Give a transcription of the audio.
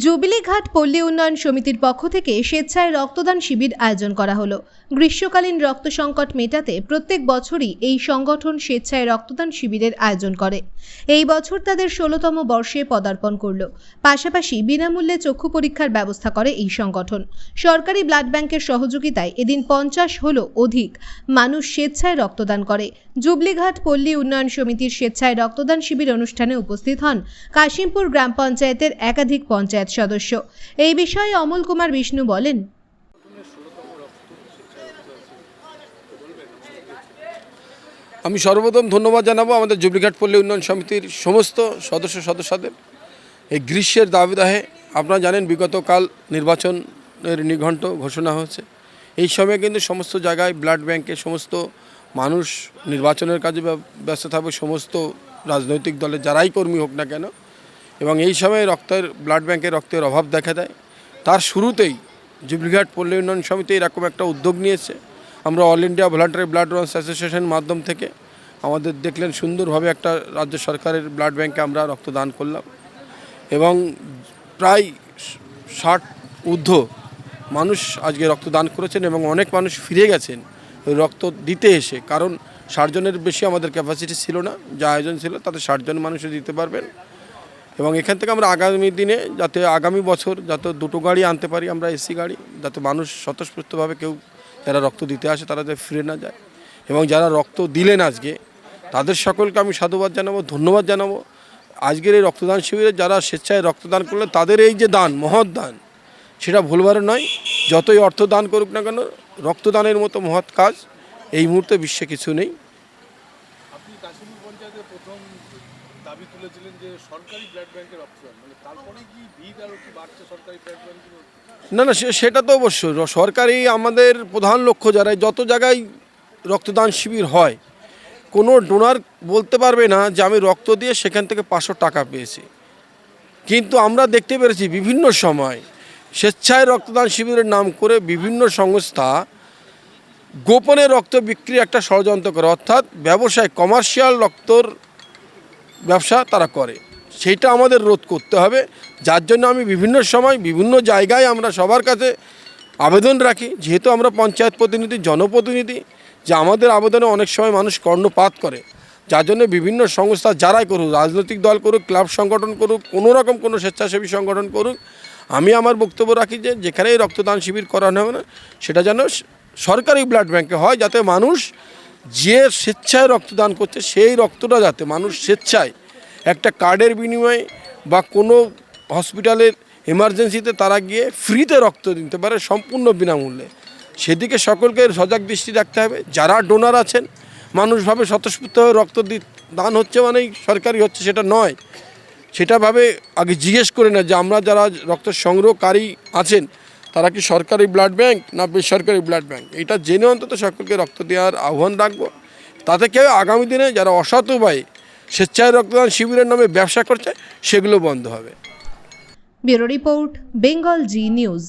জুবিলীঘাট পল্লী উন্নয়ন সমিতির পক্ষ থেকে স্বেচ্ছায় রক্তদান শিবির আয়োজন করা হলো। গ্রীষ্মকালীন রক্ত সংকট মেটাতে প্রত্যেক বছরই এই সংগঠন স্বেচ্ছায় রক্তদান শিবিরের আয়োজন করে। এই বছর তাদের ষোলোতম বর্ষে পদার্পণ করল। পাশাপাশি বিনামূল্যে চক্ষু পরীক্ষার ব্যবস্থা করে এই সংগঠন। সরকারি ব্লাড ব্যাংকের সহযোগিতায় এদিন পঞ্চাশ হলো অধিক মানুষ স্বেচ্ছায় রক্তদান করে। জুবলিঘাট পল্লী উন্নয়ন সমিতির স্বেচ্ছায় রক্তদান শিবির অনুষ্ঠানে উপস্থিত হন কাশিমপুর গ্রাম পঞ্চায়েতের একাধিক পঞ্চায়েত সদস্য। এই বিষয়ে অমল কুমার বিষ্ণু বলেন, আমি সর্বপ্রথম ধন্যবাদ জানাব আমাদের জুবলিঘাট পল্লী উন্নয়ন সমিতির সমস্ত সদস্য সদস্যদের। এই গ্রীষ্মের দাবিদাহে আপনারা জানেন বিগতকাল নির্বাচনের নিঘণ্ট ঘোষণা হয়েছে। এই সময়ে কিন্তু সমস্ত জায়গায় ব্লাড ব্যাংকে সমস্ত মানুষ নির্বাচনের কাজে ব্য- ব্যস্ত থাকবে, সমস্ত রাজনৈতিক দলের যারাই কর্মী হোক না কেন এবং এই সময় রক্তের ব্লাড ব্যাংকে রক্তের অভাব দেখা দেয়। তার শুরুতেই জুবলিঘাট পল্লী উন্নয়ন সমিতি এরকম একটা উদ্যোগ নিয়েছে। আমরা all India voluntary blood donors association মাধ্যম থেকে আমাদের দেখলেন সুন্দরভাবে একটা রাজ্য সরকারের ব্লাড ব্যাংকে আমরা রক্তদান করলাম। এবং প্রায় ষাট ঊর্ধ্ব মানুষ আজকে রক্তদান করেছেন এবং অনেক মানুষ ফিরে গেছেন রক্ত দিতে এসে। কারণ ষাটজনের বেশি আমাদের ক্যাপাসিটি ছিল না, যা আয়োজন ছিল, তাতে ষাটজন মানুষও দিতে পারবেন। এবং এখান থেকে আমরা আগামী দিনে যাতে আগামী বছর যাতে দুটো গাড়ি আনতে পারি, আমরা এসি গাড়ি, যাতে মানুষ স্বতঃস্ফূর্তভাবে কেউ যারা রক্ত দিতে আসে তারা যাতে ফিরে না যায়। এবং যারা রক্ত দিলেন আজকে, তাদের সকলকে আমি সাধুবাদ জানাব, ধন্যবাদ জানাব। আজকের এই রক্তদান শিবিরে যারা স্বেচ্ছায় রক্তদান করলেন, তাদের এই যে দান, মহৎ দান, সেটা ভুলবার নয়। যতই অর্থ দান করুক না কেন, রক্তদানের মতো মহৎ কাজ এই মুহূর্তে বিশ্বে কিছু নেই। দাবি তুলেছিলেন যে সরকারি ব্লাড ব্যাংকের অপশন মানে তারপরে কি ভিড় কি বাড়ছে সরকারি ব্লাড না না সেটা তো অবশ্যই। সরকারি আমাদের প্রধান লক্ষ্য যারা যত জায়গায় রক্তদান শিবির হয়, কোনো ডোনার বলতে পারবে না যে আমি রক্ত দিয়ে সেখান থেকে পাঁচশো টাকা পেয়েছি। কিন্তু আমরা দেখতে পেরেছি বিভিন্ন সময় স্বেচ্ছায় রক্তদান শিবিরের নাম করে বিভিন্ন সংস্থা গোপনে রক্ত বিক্রি একটা ষড়যন্ত্র করে। অর্থাৎ ব্যবসায় কমার্শিয়াল রক্তর ব্যবসা তারা করে। সেটা আমাদের রোধ করতে হবে। যার জন্য আমি বিভিন্ন সময় বিভিন্ন জায়গায় আমরা সবার কাছে আবেদন রাখি। যেহেতু আমরা পঞ্চায়েত প্রতিনিধি, জনপ্রতিনিধি, যে আমাদের আবেদনে অনেক সময় মানুষ কর্ণপাত করে। যার জন্য বিভিন্ন সংস্থা যারাই করুক, রাজনৈতিক দল করুক, ক্লাব সংগঠন করুক, কোনো রকম কোনো স্বেচ্ছাসেবী সংগঠন করুক, আমি আমার বক্তব্য রাখি যে যেখানেই রক্তদান শিবির করানো হবে না, সেটা যেন সরকারি ব্লাড ব্যাংকে হয়, যাতে মানুষ যে স্বেচ্ছায় রক্তদান করছে, সেই রক্তটা যাতে মানুষ স্বেচ্ছায় একটা কার্ডের বিনিময়ে বা কোনো হসপিটালের এমার্জেন্সিতে তারা গিয়ে ফ্রিতে রক্ত দিতে পারে সম্পূর্ণ বিনামূল্যে। সেদিকে সকলকে সজাগ দৃষ্টি রাখতে হবে। যারা ডোনার আছেন, মানুষভাবে স্বতঃস্ফূর্তভাবে রক্ত দি দান হচ্ছে মানেই সরকারি হচ্ছে, সেটা নয়। সেটাভাবে আগে জিজ্ঞেস করে না যে আমরা যারা রক্ত সংগ্রহকারী আছেন তারা কি সরকারি ব্লাড ব্যাঙ্ক না বেসরকারি ব্লাড ব্যাঙ্ক এটা জেনে অন্তত সকলকে রক্ত দেওয়ার আহ্বান রাখব। তাতে কেউ আগামী দিনে যারা অসৎ ভাই, স্বেচ্ছায় রক্তদান শিবিরের নামে ব্যবসা করছে, সেগুলো বন্ধ হবে। Bureau report, Bengal Zee news.